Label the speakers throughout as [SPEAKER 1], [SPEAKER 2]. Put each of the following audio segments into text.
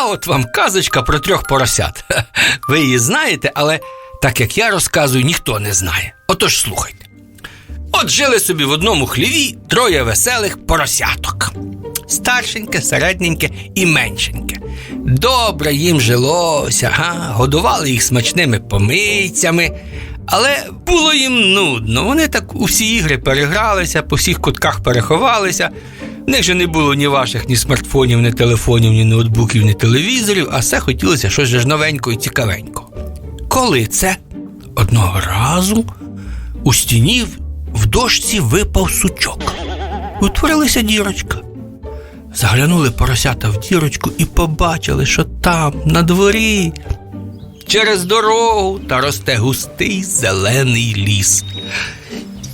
[SPEAKER 1] А от вам казочка про трьох поросят. Ви її знаєте, але так як я розказую, ніхто не знає. Отож слухайте. От жили собі в одному хліві троє веселих поросяток. Старшеньке, середненьке і меншеньке. Добре їм жилося, га? годували їх смачними помийцями, але було їм нудно. Вони так у всі ігри перегралися, по всіх кутках переховалися. В них же не було ні ваших, ні смартфонів, ні телефонів, ні ноутбуків, ні телевізорів, а все хотілося щось ж новенького і цікавенького. Коли це? Одного разу у стіні в дошці випав сучок. Утворилася дірочка. Заглянули поросята в дірочку і побачили, що там, на дворі, через дорогу та росте густий зелений ліс.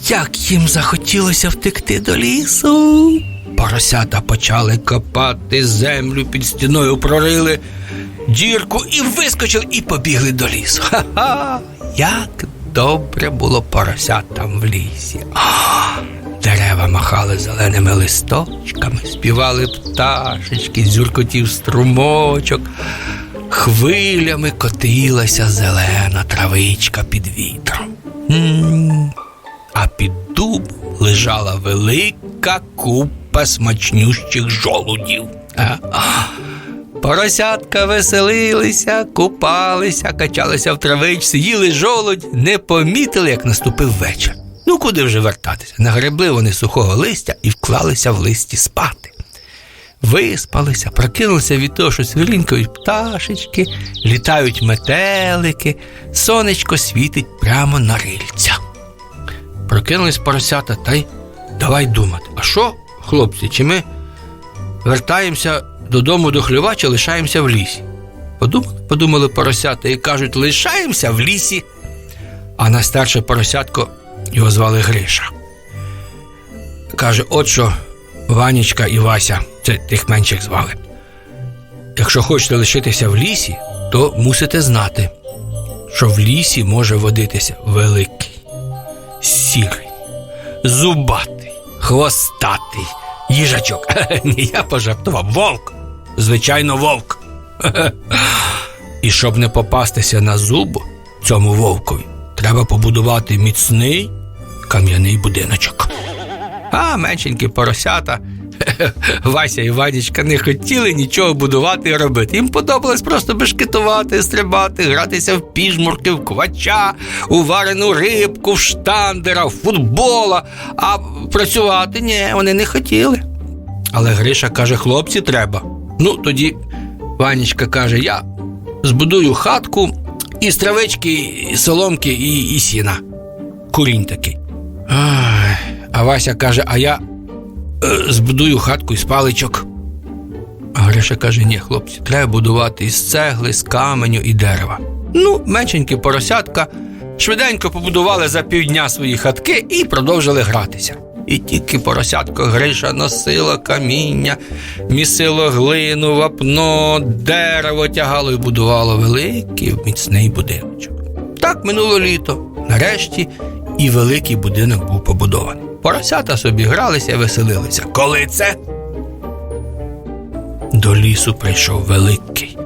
[SPEAKER 1] Як їм захотілося втекти до лісу. Поросята почали копати землю під стіною, прорили дірку і вискочили, і побігли до лісу. Ха-ха! Як добре було поросятам в лісі. Дерева махали зеленими листочками, співали пташечки, зюркотів струмочок. Хвилями котилася зелена травичка під вітром. м а під дуб лежала велика купа смачнющих жолудів. Поросятка веселилися, купалися, качалися в травичці, їли жолудь, не помітили, як наступив вечір. Ну куди вже вертатися? Нагребли вони сухого листя і вклалися в листі спати. Виспалися, прокинулися від того, що свірінькають пташечки, літають метелики, сонечко світить прямо на рильця. Прокинулись поросята та й давай думати. А що, хлопці, чи ми вертаємося додому до хлюва, чи лишаємося в лісі? Подумали, подумали поросята і кажуть, лишаємося в лісі. А найстарше поросятко його звали Гриша. Каже, от що Ванічка і Вася, це тих менших звали. Якщо хочете лишитися в лісі, то мусите знати, що в лісі може водитися великий, сірий, зубатий, хвостатий їжачок. Не я пожартував. Вовк. Звичайно, вовк. І щоб не попастися на зуб цьому вовкові, треба побудувати міцний кам'яний будиночок. А меншенькі поросята. Вася і Ванечка не хотіли нічого будувати і робити. Їм подобалось просто бешкетувати, стрибати, гратися в піжмурки, в квача, у варену рибку, в штандера, в футбола. А працювати ні, вони не хотіли. Але Гриша каже: хлопці, треба. Ну, тоді Ванечка каже: я збудую хатку із травички, і соломки і, і сіна. Курінь такий. А Вася каже: а я збудую хатку із паличок. А Гриша каже: ні, хлопці, треба будувати із цегли, з каменю і дерева. Ну, меншенькі поросятка швиденько побудували за півдня свої хатки і продовжили гратися. І тільки поросятко Гриша носило каміння, місило глину, вапно, дерево тягало і будувало великий міцний будиночок. Так минуло літо. Нарешті і великий будинок був побудований. Поросята собі гралися і веселилися. Коли це? До лісу прийшов великий,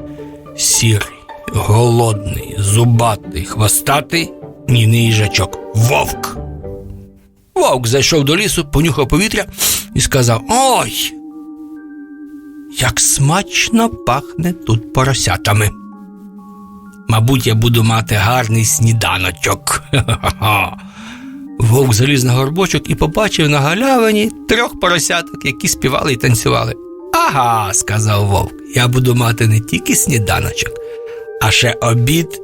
[SPEAKER 1] сірий, голодний, зубатий, хвостатий, ніний їжачок. Вовк. Вовк зайшов до лісу, понюхав повітря і сказав: Ой! Як смачно пахне тут поросятами. Мабуть, я буду мати гарний сніданочок. Ха-ха-ха. Вовк заліз на горбочок і побачив на галявині трьох поросяток, які співали і танцювали. Ага, сказав вовк, я буду мати не тільки сніданочок, а ще обід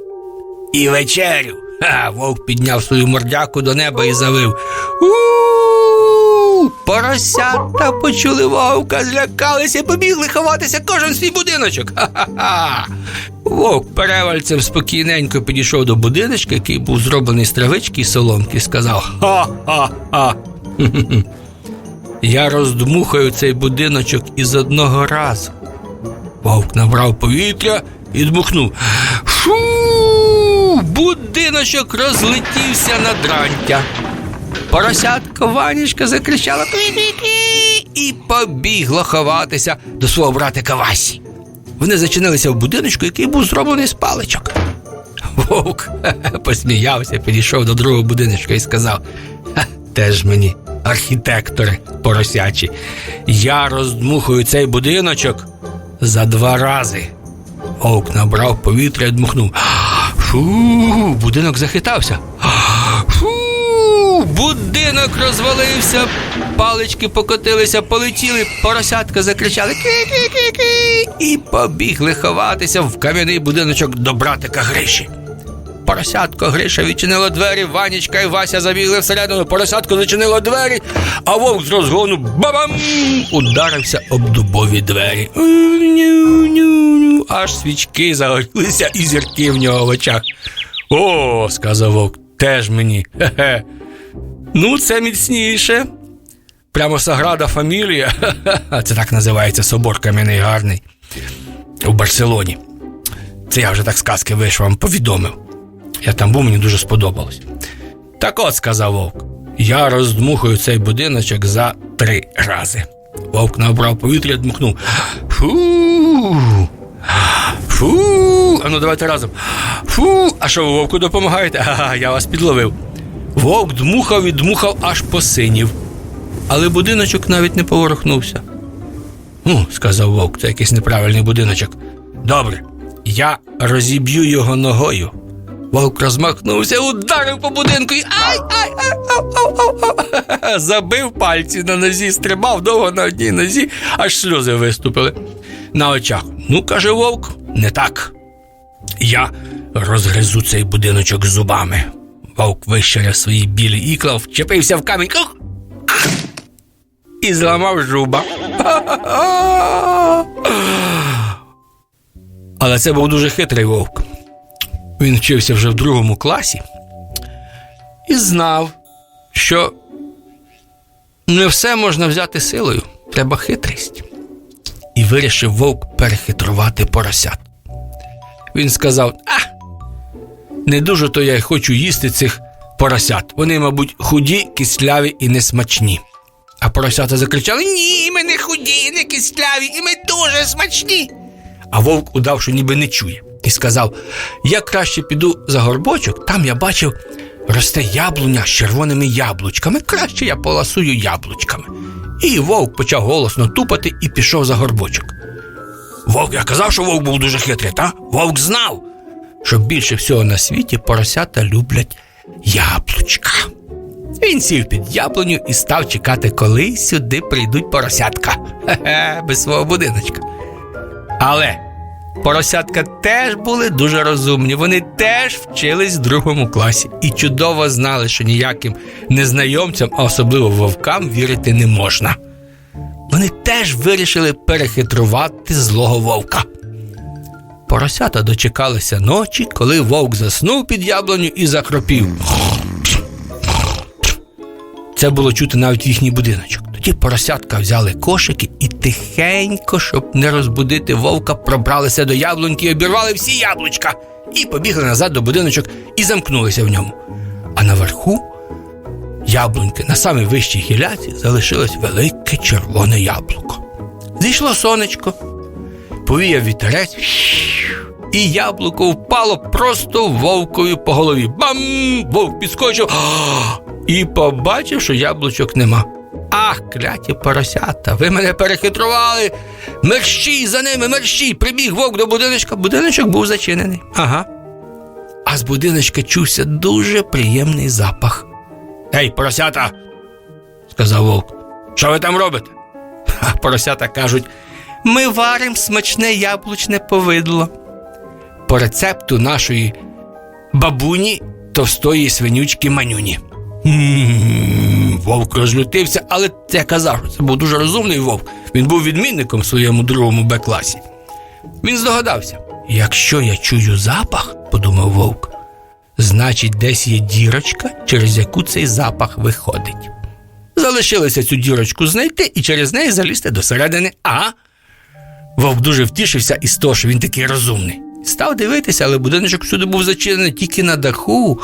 [SPEAKER 1] і вечерю. Ха, вовк підняв свою мордяку до неба і завив. У поросята почули вовка, злякалися, побігли ховатися кожен свій будиночок. Ха-ха-ха. Вовк перевальцем спокійненько підійшов до будиночка, який був зроблений з травички і соломки, і сказав: Ха-ха-ха. Я роздмухаю цей будиночок із одного разу. Вовк набрав повітря і дмухнув. Шу! Будиночок розлетівся на дрантя. Поросятка Ванічка закричала і побігла ховатися до свого братика Васі. Вони зачинилися в будиночку, який був зроблений з паличок. Вовк посміявся, підійшов до другого будиночка і сказав: «Ха, теж мені, архітектори поросячі, я роздмухую цей будиночок за два рази. Вовк набрав повітря і дмухнув. Фу, будинок захитався. Будинок розвалився, палички покотилися, полетіли, поросятка закричали ки-ки-ки-ки і побігли ховатися в кам'яний будиночок до братика Гриші. Поросятко Гриша відчинило двері, Ванічка і Вася забігли всередину, поросятко зачинило двері, а вовк з розгону бабам ударився об дубові двері. Аж свічки загорілися і зірки в нього в очах. О, сказав вовк, теж мені. Хе-хе. Ну, це міцніше. Прямо Саграда Фамілія. Це так називається собор кам'яний гарний у Барселоні. Це я вже так сказки вийшов, вам повідомив. Я там був, мені дуже сподобалось. Так от, сказав вовк, я роздмухаю цей будиночок за три рази. Вовк набрав повітря, дмухнув. Фу. Фу. А ну давайте разом. Фу. А що ви вовку допомагаєте? Ага, я вас підловив. Вовк дмухав і дмухав, аж посинів. Але будиночок навіть не поворухнувся. Ну, сказав вовк, це якийсь неправильний будиночок. Добре, я розіб'ю його ногою. Вовк розмахнувся, ударив по будинку і ай, ай, ай, ау, ау, ау, ау. Забив пальці на нозі, стрибав довго на одній нозі, аж сльози виступили на очах. Ну, каже вовк, не так. Я розгризу цей будиночок зубами. Вовк вищеряв свої білі ікла, вчепився в камінь і зламав жуба. Але це був дуже хитрий вовк. Він вчився вже в другому класі і знав, що не все можна взяти силою, треба хитрість. І вирішив вовк перехитрувати поросят. Він сказав: А, не дуже то я й хочу їсти цих поросят. Вони, мабуть, худі, кисляві і несмачні. А поросята закричали: Ні, ми не худі, не кисляві, і ми дуже смачні. А вовк удав, що ніби не чує, і сказав: Я краще піду за горбочок, там я бачив, росте яблуня з червоними яблучками. Краще я поласую яблучками. І вовк почав голосно тупати і пішов за горбочок. Вовк, я казав, що вовк був дуже хитрий, та? Вовк знав, що більше всього на світі поросята люблять яблучка. Він сів під яблуню і став чекати, коли сюди прийдуть поросятка. Хе-хе, без свого будиночка. Але поросятка теж були дуже розумні. Вони теж вчились в другому класі і чудово знали, що ніяким незнайомцям, а особливо вовкам, вірити не можна. Вони теж вирішили перехитрувати злого вовка. Поросята дочекалися ночі, коли вовк заснув під яблуню і закропів. Це було чути навіть їхній будиночок. Тоді поросятка взяли кошики і тихенько, щоб не розбудити вовка, пробралися до яблуньки, і обірвали всі яблучка і побігли назад до будиночок і замкнулися в ньому. А наверху яблуньки на самій вищій гіляці залишилось велике червоне яблуко. Зійшло сонечко, повіяв вітерець, і яблуко впало просто вовкові по голові. Бам! Вовк підскочив і побачив, що яблучок нема. Ах, кляті поросята, ви мене перехитрували. Мерщій за ними, мерщій. Прибіг вовк до будиночка. Будиночок був зачинений. Ага. А з будиночка чувся дуже приємний запах. Гей, поросята, сказав вовк. Що ви там робите? А поросята кажуть: ми варимо смачне яблучне повидло. По рецепту нашої бабуні товстої свинючки манюні. Вовк розлютився, але я казав, це був дуже розумний вовк. Він був відмінником в своєму другому Б-класі. Він здогадався: якщо я чую запах, подумав вовк, значить, десь є дірочка, через яку цей запах виходить. Залишилося цю дірочку знайти і через неї залізти до середини. Ага. Вовк дуже втішився із того, що він такий розумний. Став дивитися, але будиночок всюди був зачинений тільки на даху.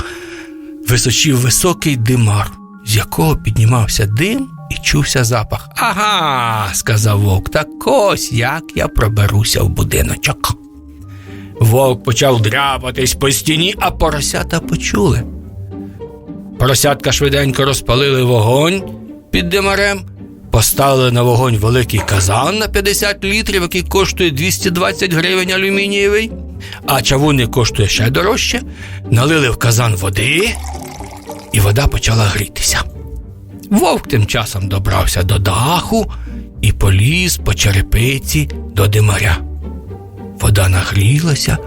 [SPEAKER 1] Височив високий димар, з якого піднімався дим і чувся запах. Ага, сказав вовк, так ось як я проберуся в будиночок. Вовк почав дряпатись по стіні, а поросята почули. Поросятка швиденько розпалили вогонь під димарем, поставили на вогонь великий казан на 50 літрів, який коштує 220 гривень алюмінієвий, а чавунний коштує ще дорожче. Налили в казан води, і вода почала грітися. Вовк тим часом добрався до даху і поліз по черепиці до димаря. Вода нагрілася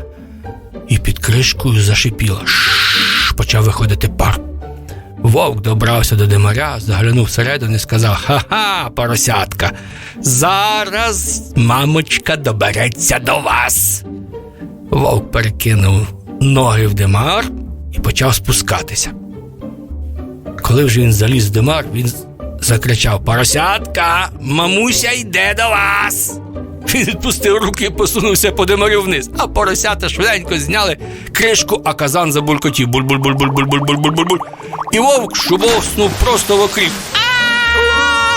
[SPEAKER 1] і під кришкою зашипіла. Шш, почав виходити пар. Вовк добрався до димаря, заглянув всередину і сказав: Ха-ха, поросятка, зараз мамочка добереться до вас. Вовк перекинув ноги в димар і почав спускатися. Коли вже він заліз в димар, він закричав: Поросятка, мамуся йде до вас. Він відпустив руки і посунувся по димарю вниз, а поросята швиденько зняли кришку, а казан забулькотів буль-буль-буль-буль-буль-буль-буль-буль. І вовк шубовснув просто в окріп.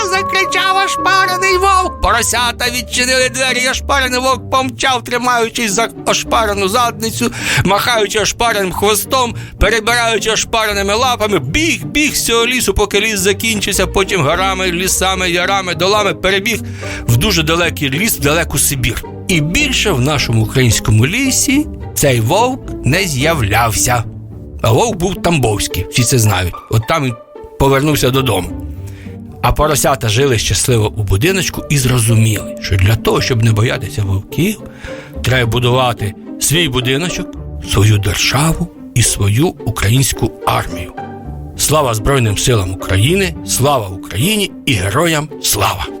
[SPEAKER 1] Закричав ошпарений вовк. Поросята відчинили двері, і ошпарений вовк помчав, тримаючись за ошпарену задницю, махаючи ошпареним хвостом, перебираючи ошпареними лапами, біг, біг з цього лісу, поки ліс закінчився, потім горами, лісами, ярами, долами перебіг в дуже далекий ліс, в далеку Сибір. І більше в нашому українському лісі цей вовк не з'являвся. А вовк був Тамбовський, всі це знають. От там він повернувся додому. А поросята жили щасливо у будиночку і зрозуміли, що для того, щоб не боятися вовків, треба будувати свій будиночок, свою державу і свою українську армію. Слава Збройним силам України, слава Україні і героям слава!